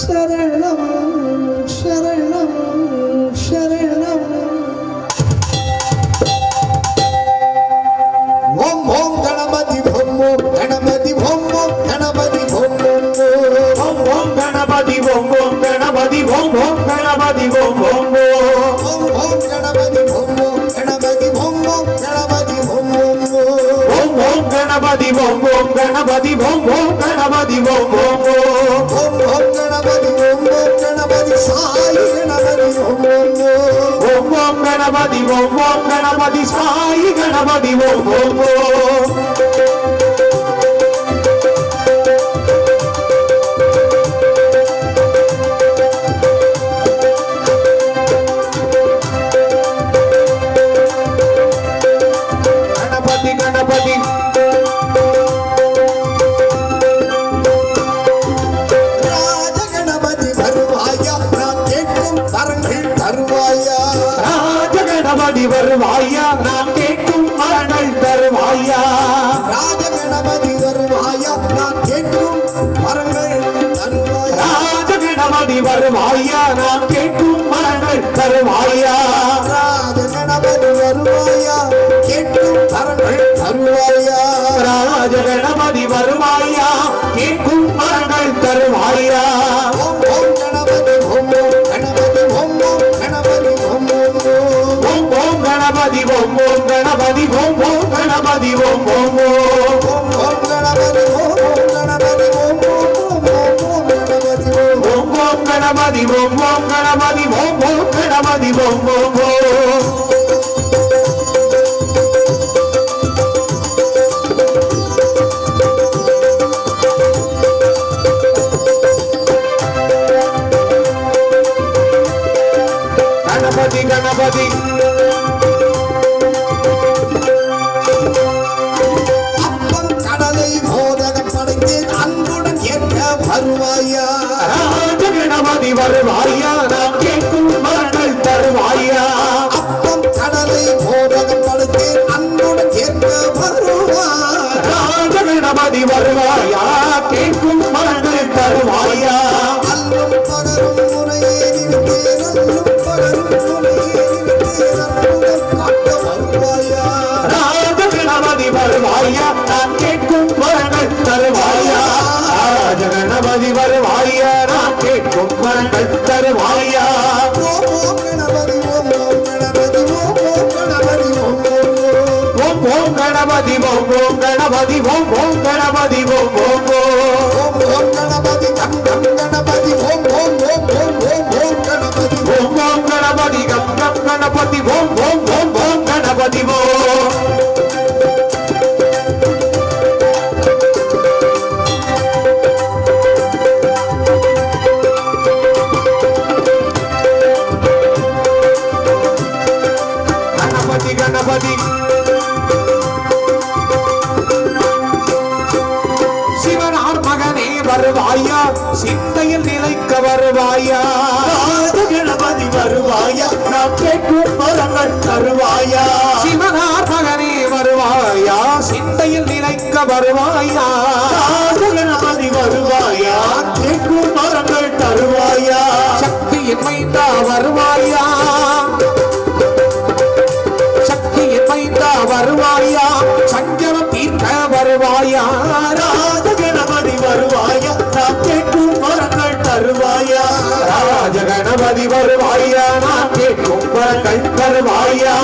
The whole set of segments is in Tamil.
शरणं शरणं शरणम् ॐ ॐ गणपति भौम गणपति भौम गणपति भौम ॐ ॐ गणपति भौम गणपति भौम गणपति भौम ॐ ॐ गणपति ஓம் ஓம் கணபதி ஓம் ஓம் கணபதி ஓம் ஓம் ஓம். ஓம் ஓம் கணபதி ஓம் ஓம் கணபதி சாய் கணபதி ஓம் ஓம் ஓம். ஓம் கணபதி ஓம் ஓம் கணபதி சாயி கணபதி ஓம் ஓம் ஓம். தருவாயா? ராஜ கணபதி வருவாயா? நாம் கேட்கும் மரணல் தருவாயா? ராஜ கணபதி வருவாயா? நான் கேட்கும் வரங்கள் தருவாயா? ராஜ கணபதி வருவாயா? நாம் கேட்கும் மரணல் தருவாயா? ராஜ கணபதி வருவாயா? கேட்கும் வரங்கள் தருவாயா? ராஜ கணபதி வருவாயா? கேட்கும் மரணல் தருவாயா? கணபதி ஓம் ஓம் கணபதி ஓம் ஓம் கணபதி ஓம் ஓம் ஓம் ஓம் கணபதி ஓம் ஓம் கணபதி ஓம் ஓம் ஓம் கணபதி ஓம் ஓம் கணபதி ஓம் ஓம் கணபதி ஓம் ஓம் ஓம் ஓம் கணபதி வருவாயா நாம் கேட்கும் மரணல் தருவாயா அப்பம் கடலை மோதக படைத்தேன் அன்புடன் ஏற்க வருவாயா வருவாயா கேட்கும் மரணல் தருவாயா அல்லும் பகரும் முறையே நிறுத்தேன் வருவாயா நான் தருவாயா ஓம் கணபதி ஓம் கணபதி ஓம் கணபதி ஓம் ஓம் கணபதி ஓம் ஓம் கணபதி ஓம் ஓம் கணபதி ஓம் ஓம் ஓம் ஓம் கணபதி கம் கம் கணபதி ஓம் ஓம் ஓம் ஓம் ஓம் ஓம் கணபதி ஓம் ஓம் கணபதி கம் கம் கணபதி ஓம் ஓம் ஓம் ஓம் கணபதி ஓம் தருவாயா சிவனார் மகனே வருவாயா? சிந்தையில் நிலைக்க வருவாயா? கணபதி வருவாயா? கேட்கும் மரங்கள் தருவாயா? சக்தியின் மைந்தா வருவாயா? சக்தியின் மைந்தா வருவாயா? சஞ்சலம் தீர்க்க வருவாயா? கணபதி வருவாயா? நான் கேட்கும் கண் தருவாயா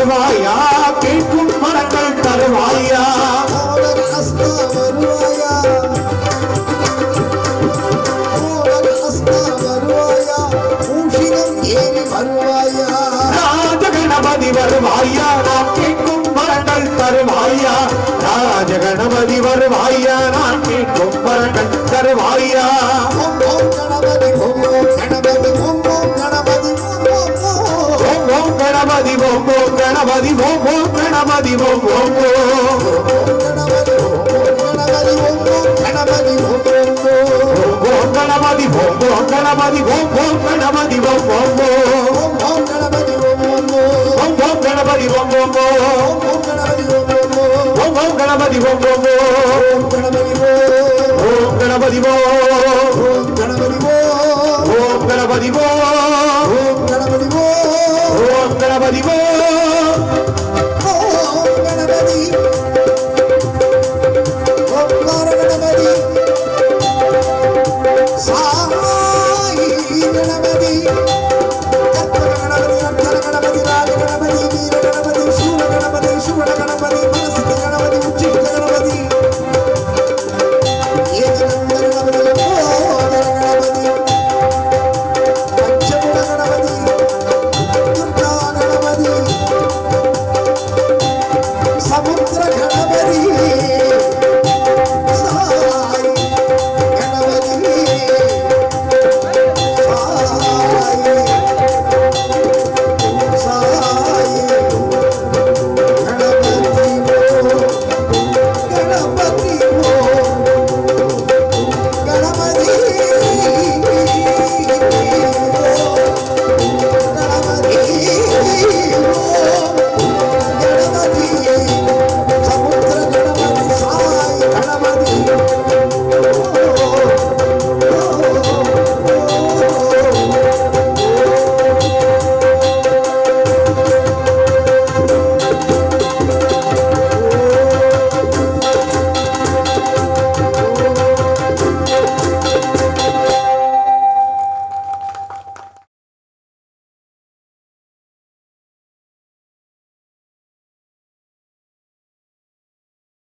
வருவாயா கேட்கும் மரங்கள் தருவாயா மோதல் அஸ்தா வருவாயா மோதல் அஸ்தா வருவாயா மூஷிகம் ஏறி வருவாயா ராஜ கணபதி வருவாயா நாம் கேட்கும் மரங்கள் தருவாயா ராஜ கணபதி வருவாயா நான் கேட்கும் மரங்கள் தருவாயா ஓம் ஓம் ஓம் கணபதி ஓம் ஓம் கணபதி ஓம் ஓம் கணபதி ஓம் ஓம் கணபதி ஓம் ஓம் கணபதி ஓம் ஓம் ஓம் ஓம் கணபதி ஓம் ஓம் கணபதி ஓம் ஓம் கணபதி ஓம் ஓம் ஓம் கணபதி ஓம் ஓம் கணபதி ஓம் ஓம் ஓம் கணபதி ஓம் கணபதி ஓம் கணபதி ஓம் கணபதி ஓம் கணபதிவோ? கணபதி கணபதி கணபதி ராஜ கணபதி வீர கணபதி சூர கணபதி சுவர கணபதி.